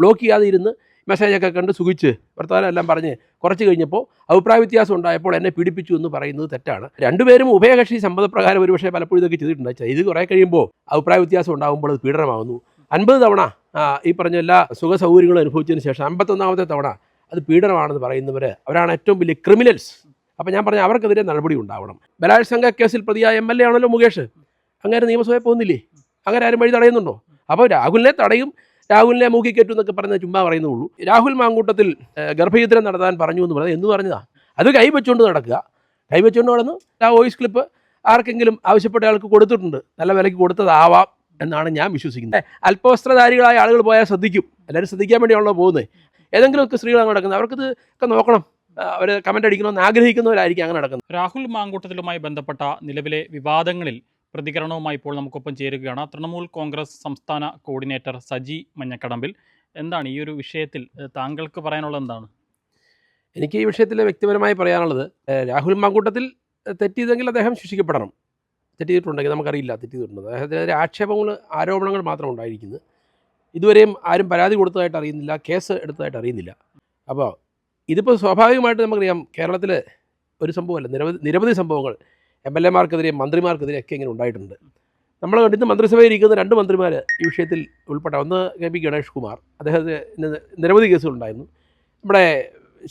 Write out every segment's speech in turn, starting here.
Block ചെയ്യാതെ ഇരുന്ന് മെസ്സേജൊക്കെ കണ്ട് സുഖിച്ച് വർത്തമാനം എല്ലാം പറഞ്ഞ് കുറച്ച് കഴിഞ്ഞപ്പോൾ അഭിപ്രായ വ്യത്യാസം ഉണ്ടായപ്പോൾ എന്നെ പീഡിപ്പിച്ചു എന്ന് പറയുന്നത് തെറ്റാണ്. രണ്ടുപേരും ഉഭയകക്ഷി സമ്മതപ്രകാരം ഒരുപക്ഷെ പലപ്പോഴും ഇതൊക്കെ ചെയ്തിട്ടുണ്ട്. ഇത് കുറേ കഴിയുമ്പോൾ അഭിപ്രായ വ്യത്യാസം ഉണ്ടാകുമ്പോൾ അത് പീഡനമാകുന്നു അൻപത് തവണ ഈ പറഞ്ഞ എല്ലാ സുഖ സൗകര്യങ്ങളും അനുഭവിച്ചതിന് ശേഷം അമ്പത്തൊന്നാമത്തെ തവണ അത് പീഡനമാണെന്ന് പറയുന്നവർ അവരാണ് ഏറ്റവും വലിയ ക്രിമിനൽസ് അപ്പം ഞാൻ പറഞ്ഞ അവർക്കെതിരെ നടപടി ഉണ്ടാവണം. ബലാത്സംഗ കേസിൽ പ്രതിയായ എം എൽ എ ആണല്ലോ മുകേഷ്. അങ്ങനെ നിയമസഭയിൽ പോകുന്നില്ലേ? അങ്ങനെ ആരും വഴി തടയുന്നുണ്ടോ? അപ്പോൾ രാഹുലിനെ തടയും രാഹുലിനെ മൂക്കി കയറ്റും എന്നൊക്കെ പറഞ്ഞ ചുമ്മാ പറയുന്നുള്ളൂ. രാഹുൽ മാങ്കൂട്ടത്തിൽ ഗർഭയുദ്ധം നടത്താൻ പറഞ്ഞു എന്ന് പറഞ്ഞത് എന്ന് പറഞ്ഞതാ. അത് കൈവച്ചുകൊണ്ട് നടക്കുക. കൈവച്ചുകൊണ്ട് നടന്നു. ആ വോയിസ് ക്ലിപ്പ് ആർക്കെങ്കിലും ആവശ്യപ്പെട്ട ആൾക്ക് കൊടുത്തിട്ടുണ്ട്. നല്ല വിലയ്ക്ക് കൊടുത്തതാവാം എന്നാണ് ഞാൻ വിശ്വസിക്കുന്നത്. അല്പവസ്ത്രധാരികളായ ആളുകൾ പോയാൽ ശ്രദ്ധിക്കും. എല്ലാവരും ശ്രദ്ധിക്കാൻ വേണ്ടിയാണല്ലോ പോകുന്നത്. ഏതെങ്കിലുമൊക്കെ സ്ത്രീകളാണ് നടക്കുന്നത്. അവർക്കിത് ഒക്കെ നോക്കണം അവർ കമന്റ് അടിക്കണമെന്ന് ആഗ്രഹിക്കുന്നവരായിരിക്കും അങ്ങനെ നടക്കുന്നത്. രാഹുൽ മാങ്കൂട്ടത്തിലുമായി ബന്ധപ്പെട്ട നിലവിലെ വിവാദങ്ങളിൽ പ്രതികരണവുമായി ഇപ്പോൾ നമുക്കൊപ്പം ചേരുകയാണ്. തൃണമൂൽ കോൺഗ്രസ് സംസ്ഥാന കോർഡിനേറ്റർ സജി മഞ്ഞക്കടമ്പിൽ എന്താണ് ഈ ഒരു വിഷയത്തിൽ താങ്കൾക്ക് പറയാനുള്ളത് എന്താണ്? എനിക്ക് ഈ വിഷയത്തിൽ വ്യക്തിപരമായി പറയാനുള്ളത് രാഹുൽ മാങ്കൂട്ടത്തിൽ തെറ്റിയതെങ്കിൽ അദ്ദേഹം ശിക്ഷിക്കപ്പെടണം. തെറ്റിയിട്ടുണ്ടെങ്കിൽ നമുക്കറിയില്ല തെറ്റിയിട്ടുണ്ടെന്ന് അദ്ദേഹത്തിനെതിരെ ആക്ഷേപങ്ങൾ ആരോപണങ്ങൾ മാത്രം ഉണ്ടായിരിക്കുന്നു ഇതുവരെയും ആരും പരാതി കൊടുത്തതായിട്ട് അറിയുന്നില്ല കേസ് എടുത്തതായിട്ട് അറിയുന്നില്ല. അപ്പോൾ ഇതിപ്പോൾ സ്വാഭാവികമായിട്ട് നമുക്കറിയാം കേരളത്തിൽ ഒരു സംഭവമല്ല നിരവധി നിരവധി സംഭവങ്ങൾ എം എൽ എമാർക്കെതിരെ മന്ത്രിമാർക്കെതിരെ ഒക്കെ ഇങ്ങനെ ഉണ്ടായിട്ടുണ്ട്. നമ്മൾ കണ്ടിട്ട് മന്ത്രിസഭയിൽ ഇരിക്കുന്ന രണ്ട് മന്ത്രിമാർ ഈ വിഷയത്തിൽ ഉൾപ്പെട്ട ഒന്ന് കെ പി ഗണേഷ് കുമാർ അദ്ദേഹത്തിന് നിരവധി കേസുകളുണ്ടായിരുന്നു നമ്മുടെ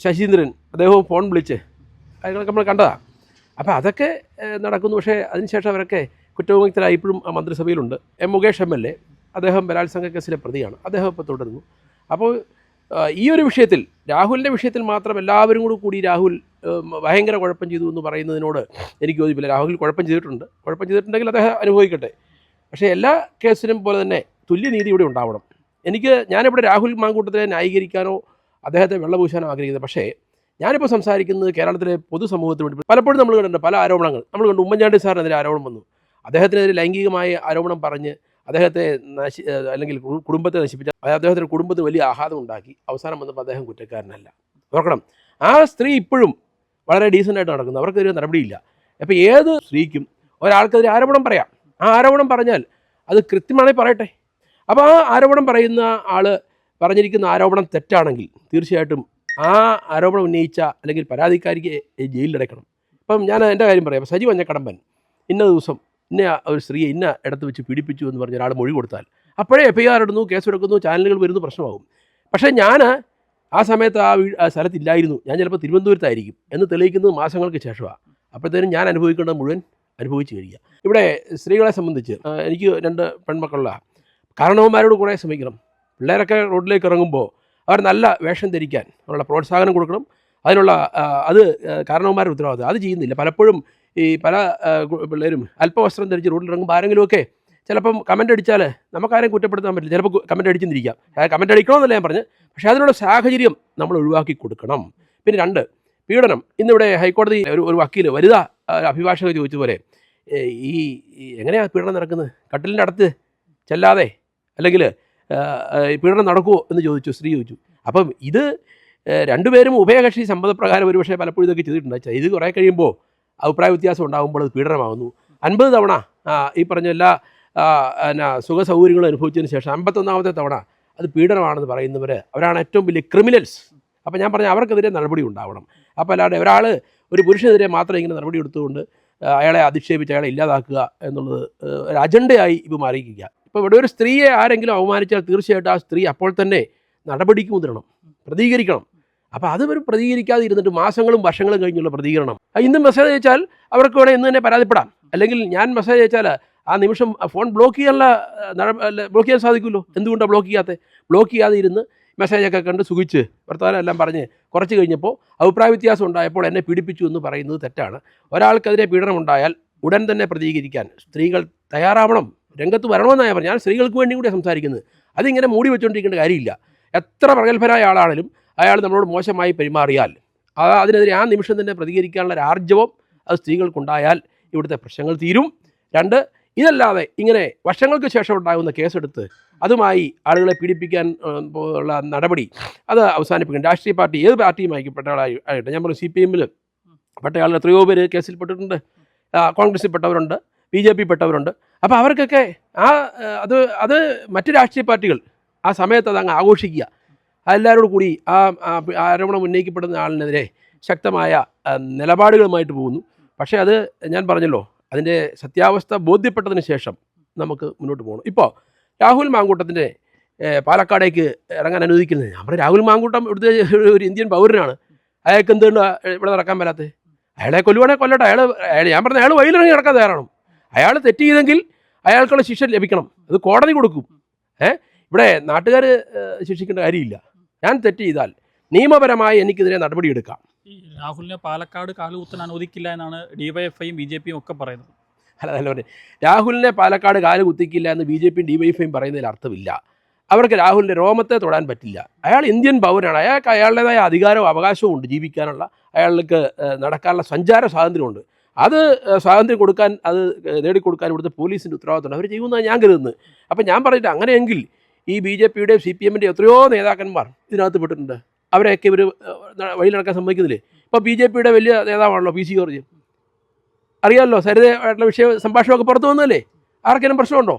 ശശീന്ദ്രൻ അദ്ദേഹവും ഫോൺ വിളിച്ച് കാര്യങ്ങളൊക്കെ നമ്മൾ കണ്ടതാണ് അപ്പോൾ അതൊക്കെ നടക്കുന്നു. പക്ഷേ അതിനുശേഷം അവരൊക്കെ കുറ്റവിമുക്തരായി ഇപ്പോഴും ആ മന്ത്രിസഭയിലുണ്ട്. M Mukesh M L A അദ്ദേഹം ബലാത്സംഗ കേസിലെ പ്രതിയാണ്. അദ്ദേഹം ഇപ്പോൾ തുടരുന്നു. അപ്പോൾ ഈ ഒരു വിഷയത്തിൽ രാഹുലിന്റെ വിഷയത്തിൽ മാത്രം എല്ലാവരും കൂടി കൂടി രാഹുൽ ഭയങ്കര കുഴപ്പം ചെയ്തു എന്ന് പറയുന്നതിനോട് എനിക്ക് യോജിപ്പില്ല. രാഹുൽ കുഴപ്പം ചെയ്തിട്ടുണ്ട്. കുഴപ്പം ചെയ്തിട്ടുണ്ടെങ്കിൽ അദ്ദേഹം അനുഭവിക്കട്ടെ. പക്ഷേ എല്ലാ കേസിനും പോലെ തന്നെ തുല്യനീതി ഇവിടെ ഉണ്ടാവണം. എനിക്ക് ഞാനിവിടെ രാഹുൽ മാങ്കൂട്ടത്തിനെ ന്യായീകരിക്കാനോ അദ്ദേഹത്തെ വെള്ളപൂശാനോ ആഗ്രഹിക്കുന്നത് പക്ഷേ ഞാനിപ്പോൾ സംസാരിക്കുന്നത് കേരളത്തിലെ പൊതുസമൂഹത്തിന് വേണ്ടി. പലപ്പോഴും നമ്മൾ കണ്ടിട്ടുണ്ട് പല ആരോപണങ്ങൾ. നമ്മൾ കണ്ടു ഉമ്മൻചാണ്ടി സാറിനെതിരെ ആരോപണം വന്നു. അദ്ദേഹത്തിനെതിരെ ലൈംഗികമായ ആരോപണം പറഞ്ഞ് അദ്ദേഹത്തെ നശി അല്ലെങ്കിൽ കുടുംബത്തെ നശിപ്പിച്ച അദ്ദേഹത്തിന്റെ കുടുംബത്തിന് വലിയ ആഘാതം ഉണ്ടാക്കി അവസാനം വന്നപ്പോൾ അദ്ദേഹം കുറ്റക്കാരനല്ല. ഓർക്കണം ആ സ്ത്രീ ഇപ്പോഴും വളരെ ഡീസന്റായിട്ട് നടക്കുന്നു. അവർക്കെതിരെ നടപടിയില്ല. അപ്പോൾ ഏത് സ്ത്രീക്കും ഒരാൾക്കെതിരെ ആരോപണം പറയാം. ആ ആരോപണം പറഞ്ഞാൽ അത് കൃത്യമാണെങ്കിൽ പറയട്ടെ. അപ്പോൾ ആ ആരോപണം പറയുന്ന ആൾ പറഞ്ഞിരിക്കുന്ന ആരോപണം തെറ്റാണെങ്കിൽ തീർച്ചയായിട്ടും ആ ആരോപണം ഉന്നയിച്ച അല്ലെങ്കിൽ പരാതിക്കാരിക്ക് ജയിലിലടയ്ക്കണം. ഇപ്പം ഞാൻ എന്റെ കാര്യം പറയാം. സജീവ് അഞ്ഞക്കടമ്പൻ ഇന്ന ദിവസം ഇന്ന ഒരു സ്ത്രീയെ ഇന്ന ഇടത്ത് വെച്ച് പീഡിപ്പിച്ചു എന്ന് പറഞ്ഞ ഒരാൾ മൊഴി കൊടുത്താൽ അപ്പോഴേ എഫ് ഐ ആർ ഇടുന്നു കേസെടുക്കുന്നു ചാനലുകൾ വരുന്നു പ്രശ്നമാകും. പക്ഷേ ഞാൻ ആ സമയത്ത് ആ വീ ആ സ്ഥലത്തില്ലായിരുന്നു. ഞാൻ ചിലപ്പോൾ തിരുവനന്തപുരത്തായിരിക്കും എന്ന് തെളിയിക്കുന്നത് മാസങ്ങൾക്ക് ശേഷമാണ് അപ്പോഴത്തേനും ഞാൻ അനുഭവിക്കേണ്ടത് മുഴുവൻ അനുഭവിച്ചു കഴിയുക. ഇവിടെ സ്ത്രീകളെ സംബന്ധിച്ച് എനിക്ക് രണ്ട് പെൺമക്കളുള്ള കാരണവന്മാരോട് കുറേ ശ്രമിക്കണം. പിള്ളേരൊക്കെ റോഡിലേക്ക് ഇറങ്ങുമ്പോൾ അവർ നല്ല വേഷം ധരിക്കാൻ അവരുടെ പ്രോത്സാഹനം കൊടുക്കണം. അതിനുള്ള അത് കാരണവന്മാരുടെ ഉത്തരവാദിത്വം അത് ചെയ്യുന്നില്ല. പലപ്പോഴും ഈ പല പിള്ളേരും അല്പവസ്ത്രം ധരിച്ച് റോഡിൽ ഇറങ്ങുമ്പോൾ ആരെങ്കിലുമൊക്കെ ചിലപ്പം കമന്റ് അടിച്ചാൽ നമുക്കാരെയും കുറ്റപ്പെടുത്താൻ പറ്റില്ല. ചിലപ്പോൾ കമന്റ് അടിച്ചെന്നിരിക്കാം കമന്റ് അടിക്കണമെന്നല്ല ഞാൻ പറഞ്ഞു. പക്ഷേ അതിനുള്ള സാഹചര്യം നമ്മൾ ഒഴിവാക്കി കൊടുക്കണം. പിന്നെ രണ്ട് പീഡനം. ഇന്നിവിടെ ഹൈക്കോടതി ഒരു ഒരു വക്കീൽ വനിതാ അഭിഭാഷകർ ചോദിച്ച പോലെ ഈ എങ്ങനെയാണ് പീഡനം നടക്കുന്നത്? കട്ടിലിന്റെ അടുത്ത് ചെല്ലാതെ അല്ലെങ്കിൽ പീഡനം നടക്കുമോ എന്ന് ചോദിച്ചു സ്ത്രീ ചോദിച്ചു. അപ്പം ഇത് രണ്ടുപേരും ഉഭയകക്ഷി സമ്മതപ്രകാരം ഒരുപക്ഷെ പലപ്പോഴും ഇതൊക്കെ ചെയ്തിട്ടുണ്ട്. ഇത് കുറേ കഴിയുമ്പോൾ അഭിപ്രായ വ്യത്യാസം ഉണ്ടാകുമ്പോൾ അത് പീഡനമാകുന്നു. അൻപത് തവണ ഈ പറഞ്ഞ എല്ലാ എന്നാ സുഖ സൗകര്യങ്ങളും അനുഭവിച്ചതിന് ശേഷം അമ്പത്തൊന്നാമത്തെ തവണ അത് പീഡനമാണെന്ന് പറയുന്നവർ അവരാണ് ഏറ്റവും വലിയ ക്രിമിനൽസ്. അപ്പോൾ ഞാൻ പറഞ്ഞ അവർക്കെതിരെ നടപടി ഉണ്ടാവണം. അപ്പോൾ അല്ലാതെ ഒരാൾ ഒരു പുരുഷനെതിരെ മാത്രം ഇങ്ങനെ നടപടി എടുത്തുകൊണ്ട് അയാളെ അധിക്ഷേപിച്ച് അയാളെ ഇല്ലാതാക്കുക എന്നുള്ളത് ഒരു അജണ്ടയായി ഇപ്പോൾ മാറിയിരിക്കുക. ഇപ്പോൾ ഇവിടെ ഒരു സ്ത്രീയെ ആരെങ്കിലും അവമാനിച്ചാൽ തീർച്ചയായിട്ടും ആ സ്ത്രീ അപ്പോൾ തന്നെ നടപടിക്ക് മുതിരണം പ്രതികരിക്കണം. അപ്പോൾ അത് ഒരു പ്രതികരിക്കാതെ ഇരുന്നിട്ട് മാസങ്ങളും വർഷങ്ങളും കഴിഞ്ഞുള്ള പ്രതികരണം. ഇന്ന് മെസ്സേജ് അയച്ചാൽ അവർക്ക് വേണേൽ ഇന്ന് തന്നെ പരാതിപ്പെടാം. അല്ലെങ്കിൽ ഞാൻ മെസ്സേജ് അയച്ചാൽ ആ നിമിഷം ഫോൺ ബ്ലോക്ക് ചെയ്യാനുള്ള ബ്ലോക്ക് ചെയ്യാൻ സാധിക്കുമല്ലോ? എന്തുകൊണ്ടാണ് ബ്ലോക്ക് ചെയ്യാത്തത് ബ്ലോക്ക് ചെയ്യാതെ ഇരുന്ന് മെസ്സേജൊക്കെ കണ്ട് സുഖിച്ച് വർത്തമാനം എല്ലാം പറഞ്ഞ് കുറച്ച് കഴിഞ്ഞപ്പോൾ അഭിപ്രായ വ്യത്യാസം ഉണ്ടായപ്പോൾ എന്നെ പീഡിപ്പിച്ചു എന്ന് പറയുന്നത് തെറ്റാണ്. ഒരാൾക്കെതിരെ പീഡനം ഉണ്ടായാൽ ഉടൻ തന്നെ പ്രതികരിക്കാൻ സ്ത്രീകൾ തയ്യാറാവണം രംഗത്ത് വരണമെന്നാണ് ഞാൻ പറഞ്ഞത്. ഞാൻ സ്ത്രീകൾക്ക് വേണ്ടിയും കൂടി സംസാരിക്കുന്നത്. അതിങ്ങനെ മൂടി വെച്ചുകൊണ്ടിരിക്കേണ്ട കാര്യമില്ല. എത്ര പ്രഗത്ഭരായ ആളാണെങ്കിലും അയാൾ നമ്മളോട് മോശമായി പെരുമാറിയാൽ അതിനെതിരെ ആ നിമിഷം തന്നെ പ്രതികരിക്കാനുള്ള ആർജവം അത് സ്ത്രീകൾക്കുണ്ടായാൽ ഇവിടുത്തെ പ്രശ്നങ്ങൾ തീരും. രണ്ട് ഇതല്ലാതെ ഇങ്ങനെ വർഷങ്ങൾക്ക് ശേഷം ഉണ്ടാകുന്ന കേസെടുത്ത് അതുമായി ആളുകളെ പീഡിപ്പിക്കാൻ ഉള്ള നടപടി അത് അവസാനിപ്പിക്കും. രാഷ്ട്രീയ പാർട്ടി ഏത് പാർട്ടിയും ആയിട്ട് ഞാൻ പറഞ്ഞു സി പി എമ്മിൽ പെട്ട ആളുകൾ എത്രയോ പേര് കേസിൽപ്പെട്ടിട്ടുണ്ട്. കോൺഗ്രസിൽ പെട്ടവരുണ്ട് ബി ജെ പി പെട്ടവരുണ്ട് അപ്പോൾ അവർക്കൊക്കെ ആ അത് അത് മറ്റ് രാഷ്ട്രീയ പാർട്ടികൾ ആ സമയത്ത് അത് അങ്ങ് ആഘോഷിക്കുക. എല്ലാവരോടും കൂടി ആ ആരോപണം ഉന്നയിക്കപ്പെടുന്ന ആളിനെതിരെ ശക്തമായ നിലപാടുകളുമായിട്ട് പോകുന്നു. പക്ഷേ അത് ഞാൻ പറഞ്ഞല്ലോ അതിന്റെ സത്യാവസ്ഥ ബോധ്യപ്പെട്ടതിന് ശേഷം നമുക്ക് മുന്നോട്ട് പോകണം. ഇപ്പോൾ രാഹുൽ മാങ്കൂട്ടത്തിന്റെ പാലക്കാടേക്ക് ഇറങ്ങാൻ അനുവദിക്കുന്നത് പറഞ്ഞു രാഹുൽ മാങ്കൂട്ടം ഇവിടുത്തെ ഒരു ഇന്ത്യൻ പൗരനാണ്. അയാൾക്ക് എന്തുകൊണ്ട് ഇവിടെ നടക്കാൻ പറ്റാത്തത് അയാളെ കൊല്ലുവാണെങ്കിൽ കൊല്ലട്ടെ. അയാൾ അയാൾ ഞാൻ പറഞ്ഞ അയാൾ വഴിയിലിറങ്ങി നടക്കാൻ തയ്യാറാണ്. അയാൾ തെറ്റ് ചെയ്തെങ്കിൽ അയാൾക്കുള്ള ശിക്ഷ ലഭിക്കണം. അത് കോടതി കൊടുക്കും. ഏഹ് ഇവിടെ നാട്ടുകാർ ശിക്ഷിക്കേണ്ട കാര്യമില്ല. ഞാൻ തെറ്റ് ചെയ്താൽ നിയമപരമായി എനിക്കെതിരെ നടപടിയെടുക്കാം. ഈ രാഹുലിനെ പാലക്കാട് കാലുകുത്താൻ അനുവദിക്കില്ല എന്നാണ് ഡിവൈഎഫ്ഐയും ബി ജെ പിയും ഒക്കെ പറയുന്നത്. അല്ല അല്ല പറഞ്ഞു രാഹുലിനെ പാലക്കാട് കാൽ കുത്തിക്കില്ല എന്ന് ബി ജെ പിയും ഡിവൈഎഫ്ഐയും പറയുന്നതിൽ അർത്ഥമില്ല. അവർക്ക് രാഹുലിന്റെ രോമത്തെ തൊടാൻ പറ്റില്ല. അയാൾ ഇന്ത്യൻ പൗരനാണ്. അയാൾക്ക് അയാളുടേതായ അധികാരവും അവകാശവും ഉണ്ട് ജീവിക്കാനുള്ള. അയാൾക്ക് നടക്കാനുള്ള സഞ്ചാര സ്വാതന്ത്ര്യമുണ്ട്. അത് സ്വാതന്ത്ര്യം കൊടുക്കാൻ അത് നേടിക്കൊടുക്കാൻ ഇവിടുത്തെ പോലീസിന്റെ ഉത്തരവാദിത്തമുണ്ട്. അവർ ചെയ്യുമെന്നാണ് ഞാൻ കരുതുന്നത്. അപ്പം ഞാൻ പറഞ്ഞിട്ട് അങ്ങനെയെങ്കിൽ ഈ ബി ജെ പിയുടെയും സി പി എമ്മിന്റെ എത്രയോ നേതാക്കന്മാർ ഇതിനകത്ത് പെട്ടിട്ടുണ്ട്. അവരെയൊക്കെ ഇവർ വഴി നടക്കാൻ സമ്മതിക്കുന്നില്ലേ? ഇപ്പോൾ ബി ജെ പിയുടെ വലിയ നേതാവാണല്ലോ പി സി ജോർജ് അറിയാമല്ലോ സരിതയായിട്ടുള്ള വിഷയ സംഭാഷണമൊക്കെ പുറത്തു വന്നല്ലേ ആർക്കെങ്കിലും പ്രശ്നമുണ്ടോ?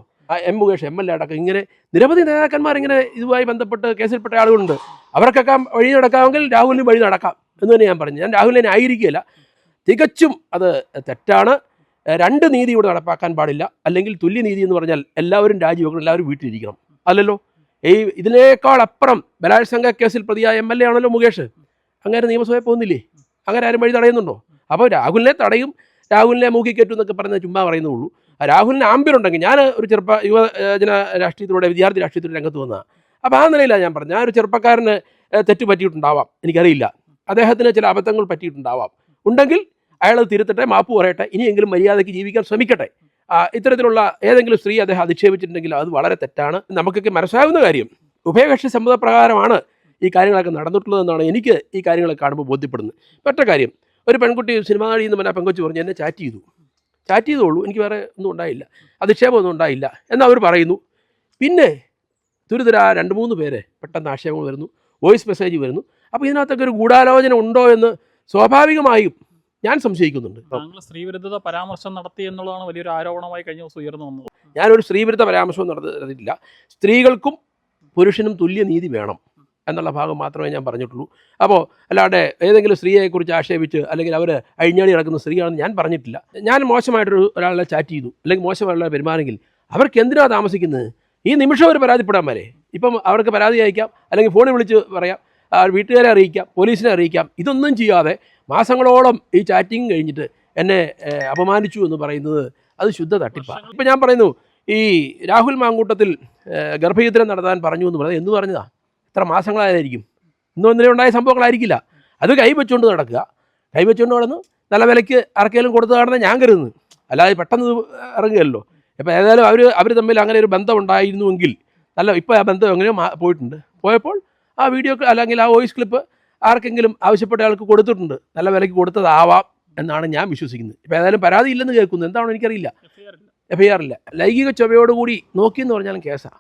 M Mukesh M L A അടക്കം ഇങ്ങനെ നിരവധി നേതാക്കന്മാർ ഇങ്ങനെ ഇതുമായി ബന്ധപ്പെട്ട് കേസിൽപ്പെട്ട ആളുകളുണ്ട്. അവർക്കൊക്കെ വഴി നടക്കാമെങ്കിൽ രാഹുലിന് വഴി നടക്കാം എന്ന് തന്നെ ഞാൻ പറഞ്ഞു. ഞാൻ രാഹുലിനെ ആയിരിക്കുകയില്ല തികച്ചും അത് തെറ്റാണ്. രണ്ട് നീതി ഇവിടെ നടപ്പാക്കാൻ പാടില്ല. അല്ലെങ്കിൽ തുല്യനീതി എന്ന് പറഞ്ഞാൽ എല്ലാവരും രാജിവെക്കണം എല്ലാവരും വീട്ടിലിരിക്കണം. അല്ലല്ലോ. ഈ ഇതിനേക്കാൾ അപ്പുറം ബലാത്സംഗ കേസിൽ പ്രതിയായ എം എൽ എ ആണല്ലോ മുകേഷ്. അങ്ങനെ നിയമസഭയിൽ പോകുന്നില്ലേ? അങ്ങനെ ആരും വഴി തടയുന്നുണ്ടോ? അപ്പോൾ രാഹുലിനെ തടയും രാഹുലിനെ മൂക്കി കയറ്റും എന്നൊക്കെ പറഞ്ഞ ചുമ്മാ പറയുന്നുള്ളൂ. രാഹുലിന് ആമ്പിയറുണ്ടെങ്കിൽ ഞാൻ ഒരു ചെറുപ്പ യുവജന രാഷ്ട്രീയത്തിലൂടെ വിദ്യാർത്ഥി രാഷ്ട്രീയത്തിലൂടെ രംഗത്ത് വന്നതാണ് അപ്പോൾ ആ നിലയിലാണ് ഞാൻ പറഞ്ഞത്. ഞാൻ ഒരു ചെറുപ്പക്കാരന് തെറ്റ് പറ്റിയിട്ടുണ്ടാവാം. എനിക്കറിയില്ല. അദ്ദേഹത്തിന് ചില അബദ്ധങ്ങൾ പറ്റിയിട്ടുണ്ടാവാം. ഉണ്ടെങ്കിൽ അയാൾ തിരുത്തട്ടെ മാപ്പ് പറയട്ടെ. ഇനിയെങ്കിലും മര്യാദയ്ക്ക് ജീവിക്കാൻ ശ്രമിക്കട്ടെ. ഇത്തരത്തിലുള്ള ഏതെങ്കിലും സ്ത്രീ അദ്ദേഹം അധിക്ഷേപിച്ചിട്ടുണ്ടെങ്കിൽ അത് വളരെ തെറ്റാണ്. നമുക്കൊക്കെ മനസ്സിലാകുന്ന കാര്യം. ഉഭയകക്ഷി സമ്മതപ്രകാരമാണ് ഈ കാര്യങ്ങളൊക്കെ നടന്നിട്ടുള്ളതെന്നാണ് എനിക്ക് ഈ കാര്യങ്ങളൊക്കെ കാണുമ്പോൾ ബോധ്യപ്പെടുന്നത്. ഒറ്റ കാര്യം ഒരു പെൺകുട്ടി സിനിമാ നടിയിൽ നിന്ന് പറഞ്ഞാൽ പെങ്കൊച്ച് പറഞ്ഞ് എന്നെ ചാറ്റ് ചെയ്തു. ചാറ്റ് ചെയ്തോളൂ. എനിക്ക് വേറെ ഒന്നും ഉണ്ടായില്ല. അധിക്ഷേപമൊന്നും ഉണ്ടായില്ല. എന്ന് പറയുന്നു. പിന്നെ തുരിതര രണ്ട് മൂന്ന് പേര് പെട്ടെന്ന് ആക്ഷേപങ്ങൾ വരുന്നു. വോയിസ് മെസ്സേജ് വരുന്നു. അപ്പോൾ ഇതിനകത്തൊക്കെ ഒരു ഗൂഢാലോചന ഉണ്ടോ എന്ന് സ്വാഭാവികമായും ഞാൻ സംശയിക്കുന്നുണ്ട്. താങ്കൾ സ്ത്രീവിരുദ്ധത പരാമർശം നടത്തി എന്നുള്ളതാണ് വലിയൊരു ആരോപണമായി കഴിഞ്ഞ ദിവസം ഉയർന്നു വന്നത്. ഞാനൊരു സ്ത്രീവിരുദ്ധ പരാമർശം നടത്തിയിട്ടില്ല. സ്ത്രീകൾക്കും പുരുഷനും തുല്യ നീതി വേണം എന്നുള്ള ഭാഗം മാത്രമേ ഞാൻ പറഞ്ഞിട്ടുള്ളൂ. അപ്പോൾ അല്ലാതെ ഏതെങ്കിലും സ്ത്രീയെക്കുറിച്ച് ആക്ഷേപിച്ച് അല്ലെങ്കിൽ അവർ അഴിഞ്ഞാടി നടക്കുന്ന സ്ത്രീയാണെന്ന് ഞാൻ പറഞ്ഞിട്ടില്ല. ഞാൻ മോശമായിട്ടൊരു ഒരാളെ ചാറ്റ് ചെയ്തു. അല്ലെങ്കിൽ മോശമായിട്ടുള്ള പെരുമാറെങ്കിൽ അവർക്ക് എന്തിനാണ് താമസിക്കുന്നത്? ഈ നിമിഷം അവർ പരാതിപ്പെടാൻ വരെ. ഇപ്പം അവർക്ക് പരാതി അയക്കാം. അല്ലെങ്കിൽ ഫോണിൽ വിളിച്ച് പറയാം. വീട്ടുകാരെ അറിയിക്കാം. പോലീസിനെ അറിയിക്കാം. ഇതൊന്നും ചെയ്യാതെ മാസങ്ങളോളം ഈ ചാറ്റിങ് കഴിഞ്ഞിട്ട് എന്നെ അപമാനിച്ചു എന്ന് പറയുന്നത് അത് ശുദ്ധ തട്ടിപ്പാണ് ഇപ്പം ഞാൻ പറയുന്നു ഈ രാഹുൽ മാങ്കൂട്ടത്തിൽ ഗർഭയുദ്ധനം നടത്താൻ പറഞ്ഞു എന്ന് പറഞ്ഞത് എന്ന് പറഞ്ഞതാ? ഇത്ര മാസങ്ങളായിരിക്കും ഇന്നും ഇന്നലെ ഉണ്ടായ സംഭവങ്ങളായിരിക്കില്ല. അത് കൈവച്ചുകൊണ്ട് നടക്കുക. കൈവച്ചുകൊണ്ട് നടന്ന് നല്ല വിലയ്ക്ക് ആർക്കെങ്കിലും കൊടുത്തതാണെന്ന് ഞാൻ കരുതുന്നു. അല്ലാതെ പെട്ടെന്ന് ഇറങ്ങുകയല്ലോ. ഇപ്പം ഏതായാലും അവർ അവർ തമ്മിൽ അങ്ങനെ ഒരു ബന്ധം ഉണ്ടായിരുന്നുവെങ്കിൽ നല്ല ഇപ്പോൾ ആ ബന്ധം എങ്ങനെയോ പോയിട്ടുണ്ട്. പോയപ്പോൾ ആ വീഡിയോ അല്ലെങ്കിൽ ആ വോയിസ് ക്ലിപ്പ് ആർക്കെങ്കിലും ആവശ്യപ്പെട്ട ആൾക്ക് കൊടുത്തിട്ടുണ്ട്. നല്ല വിലയ്ക്ക് കൊടുത്തതാവാം എന്നാണ് ഞാൻ വിശ്വസിക്കുന്നത്. ഇപ്പം ഏതായാലും പരാതി ഇല്ലെന്ന് കേൾക്കുന്നു. എന്താണോ എനിക്കറിയില്ല. എഫ് ഐ ആർ ഇല്ല ലൈംഗിക ചൊവ്വയോടുകൂടി നോക്കിയെന്ന് പറഞ്ഞാലും കേസാണ്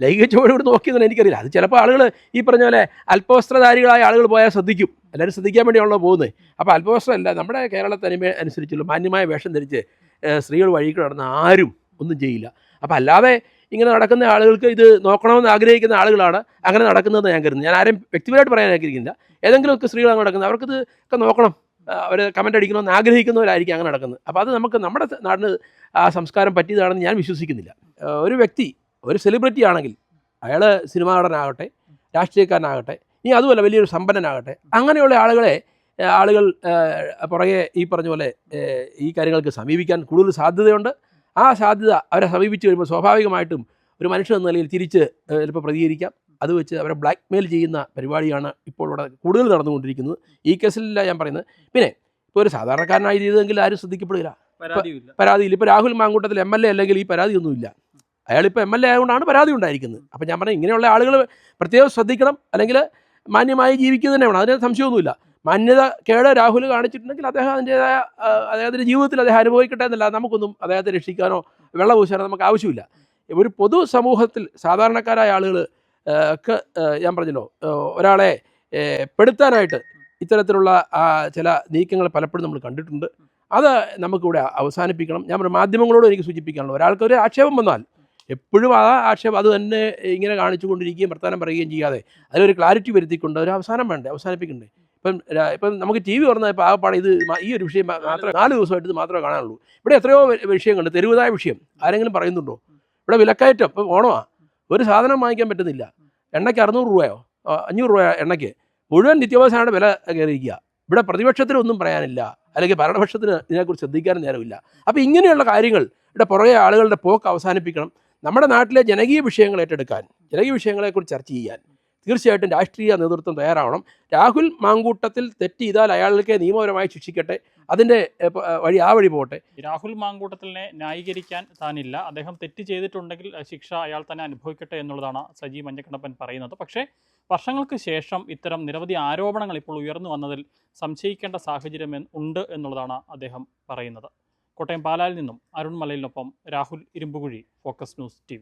ലൈംഗിക ചുവയോടുകൂടി നോക്കിയെന്ന് എനിക്കറിയില്ല. അത് ചിലപ്പോൾ ആളുകൾ ഈ പറഞ്ഞ പോലെ അല്പവസ്ത്രധാരികളായ ആളുകൾ പോയാൽ ശ്രദ്ധിക്കും. എല്ലാവരും ശ്രദ്ധിക്കാൻ വേണ്ടിയാണല്ലോ പോകുന്നത്. അപ്പോൾ അല്പവസ്ത്രമല്ല നമ്മുടെ കേരള തനിമ അനുസരിച്ചുള്ള മാന്യമായ വേഷം ധരിച്ച് സ്ത്രീകൾ വഴിക്ക് നടന്ന ആരും ഒന്നും ചെയ്യില്ല. അപ്പോൾ അല്ലാതെ ഇങ്ങനെ നടക്കുന്ന ആളുകൾക്ക് ഇത് നോക്കണമെന്ന് ആഗ്രഹിക്കുന്ന ആളുകളാണ് അങ്ങനെ നടക്കുന്നതെന്ന് ഞാൻ കരുതുന്നു. ഞാൻ ആരും വ്യക്തിപരമായിട്ട് പറയാൻ ആഗ്രഹിക്കുന്നില്ല ഏതെങ്കിലുമൊക്കെ അങ്ങനെ നടക്കുന്നത്. അവർക്കിത് ഒക്കെ നോക്കണം. അവർ കമന്റ് അടിക്കണമെന്ന് ആഗ്രഹിക്കുന്നവരായിരിക്കും അങ്ങനെ നടക്കുന്നത്. അപ്പോൾ അത് നമുക്ക് നമ്മുടെ നാടിന് ആ സംസ്കാരം പറ്റിയതാണെന്ന് ഞാൻ വിശ്വസിക്കുന്നില്ല. ഒരു വ്യക്തി ഒരു സെലിബ്രിറ്റി ആണെങ്കിൽ അയാൾ സിനിമാ നടനാകട്ടെ രാഷ്ട്രീയക്കാരനാകട്ടെ ഇനി അതുപോലെ വലിയൊരു സമ്പന്നനാകട്ടെ അങ്ങനെയുള്ള ആളുകളെ ആളുകൾ പുറകെ ഈ പറഞ്ഞ പോലെ ഈ കാര്യങ്ങൾക്ക് സമീപിക്കാൻ കൂടുതൽ സാധ്യതയുണ്ട്. ആ സാധ്യത അവരെ സമീപിച്ച് വരുമ്പോൾ സ്വാഭാവികമായിട്ടും ഒരു മനുഷ്യൻ എന്ന നിലയിൽ തിരിച്ച് ചിലപ്പോൾ പ്രതികരിക്കാം. അത് വെച്ച് അവരെ ബ്ലാക്ക് മെയിൽ ചെയ്യുന്ന പരിപാടിയാണ് ഇപ്പോൾ ഇവിടെ കൂടുതൽ നടന്നുകൊണ്ടിരിക്കുന്നത്. ഈ കേസിലല്ല ഞാൻ പറയുന്നത്. പിന്നെ ഇപ്പോൾ ഒരു സാധാരണക്കാരനായി ചെയ്തതെങ്കിൽ ആരും ശ്രദ്ധിക്കപ്പെടുകയില്ല പരാതിയില്ല. പരാതിയിൽ ഇപ്പോൾ Rahul Mamkootathil M L A അല്ലെങ്കിൽ ഈ പരാതിയൊന്നുമില്ല അയാളിപ്പോൾ എം എൽ എ ആയതുകൊണ്ടാണ് പരാതി ഉണ്ടായിരിക്കുന്നത്. അപ്പം ഞാൻ പറഞ്ഞാൽ ഇങ്ങനെയുള്ള ആളുകൾ പ്രത്യേകം ശ്രദ്ധിക്കണം. അല്ലെങ്കിൽ മാന്യമായി ജീവിക്കുന്നതന്നെ തന്നെ വേണം. അതിന് സംശയമൊന്നുമില്ല. മാന്യത കേട് രാഹുൽ കാണിച്ചിട്ടുണ്ടെങ്കിൽ അദ്ദേഹം അതിന്റെതായ അദ്ദേഹത്തിന്റെ ജീവിതത്തിൽ അദ്ദേഹം അനുഭവിക്കട്ടെ എന്നല്ല നമുക്കൊന്നും അദ്ദേഹത്തെ രക്ഷിക്കാനോ വെള്ളം പൂശാനോ നമുക്ക് ആവശ്യമില്ല. ഒരു പൊതു സമൂഹത്തിൽ സാധാരണക്കാരായ ആളുകൾ ഒക്കെ ഞാൻ പറഞ്ഞല്ലോ ഒരാളെ പെടുത്താനായിട്ട് ഇത്തരത്തിലുള്ള ചില നീക്കങ്ങൾ പലപ്പോഴും നമ്മൾ കണ്ടിട്ടുണ്ട്. അത് നമുക്കിവിടെ അവസാനിപ്പിക്കണം. ഞാൻ പറഞ്ഞു മാധ്യമങ്ങളോട് എനിക്ക് സൂചിപ്പിക്കാനുള്ളൂ ഒരാൾക്ക് ഒരു ആക്ഷേപം വന്നാൽ എപ്പോഴും ആ ആക്ഷേപം അത് തന്നെ ഇങ്ങനെ കാണിച്ചുകൊണ്ടിരിക്കുകയും വർത്തമാനം പറയുകയും ചെയ്യാതെ അതിലൊരു ക്ലാരിറ്റി വരുത്തിക്കൊണ്ട് ഒരു അവസാനം വേണ്ടേ അവസാനിപ്പിക്കണ്ടേ? ഇപ്പം ഇപ്പം നമുക്ക് ടി വി തുറന്നാൽ ഇപ്പോൾ ആകപ്പാടെ ഇത് ഈ ഒരു വിഷയം മാത്രം മാത്രമേ നാല് ദിവസമായിട്ട് ഇത് മാത്രമേ കാണാനുള്ളൂ. ഇവിടെ എത്രയോ വിഷയങ്ങളുണ്ട്. തെരുവുതായ വിഷയം. ആരെങ്കിലും പറയുന്നുണ്ടോ? ഇവിടെ വിലക്കയറ്റം. ഇപ്പം ഓണമാ. ഒരു സാധനം വാങ്ങിക്കാൻ പറ്റുന്നില്ല. എണ്ണയ്ക്ക് അറുന്നൂറ് രൂപയോ അഞ്ഞൂറ് രൂപ എണ്ണയ്ക്ക്. മുഴുവൻ നിത്യാവസാനയുടെ വില കയറിയിരിക്കുക. ഇവിടെ പ്രതിപക്ഷത്തിനൊന്നും പറയാനില്ല. അല്ലെങ്കിൽ ഭരണപക്ഷത്തിന് ഇതിനെക്കുറിച്ച് ശ്രദ്ധിക്കാനും നേരമില്ല. അപ്പോൾ ഇങ്ങനെയുള്ള കാര്യങ്ങൾ ഇവിടെ പുറകെ ആളുകളുടെ പോക്ക് അവസാനിപ്പിക്കണം. നമ്മുടെ നാട്ടിലെ ജനകീയ വിഷയങ്ങൾ ഏറ്റെടുക്കാൻ ജനകീയ വിഷയങ്ങളെക്കുറിച്ച് ചർച്ച ചെയ്യാൻ. തീർച്ചയായിട്ടും രാഷ്ട്രീയ നേതൃത്വം തയ്യാറാവണം. രാഹുൽ മാങ്കൂട്ടത്തിൽ തെറ്റ് ചെയ്താൽ അയാൾക്ക് നിയമപരമായി ശിക്ഷിക്കട്ടെ. അതിന്റെ വഴി ആ വഴി പോട്ടെ. രാഹുൽ മാങ്കൂട്ടത്തിനെ ന്യായീകരിക്കാൻ താനില്ല. അദ്ദേഹം തെറ്റ് ചെയ്തിട്ടുണ്ടെങ്കിൽ ശിക്ഷ അയാൾ തന്നെ അനുഭവിക്കട്ടെ എന്നുള്ളതാണ് സജി മഞ്ഞക്കണ്ണപ്പൻ പറയുന്നത്. പക്ഷേ വർഷങ്ങൾക്ക് ശേഷം ഇത്തരം നിരവധി ആരോപണങ്ങൾ ഇപ്പോൾ ഉയർന്നു വന്നതിൽ സംശയിക്കേണ്ട സാഹചര്യം ഉണ്ട് എന്നുള്ളതാണ് അദ്ദേഹം പറയുന്നത്. കോട്ടയം പാലായിൽ നിന്നും Arun മലയിലിനൊപ്പം Rahul Irumpukuzhi focus news T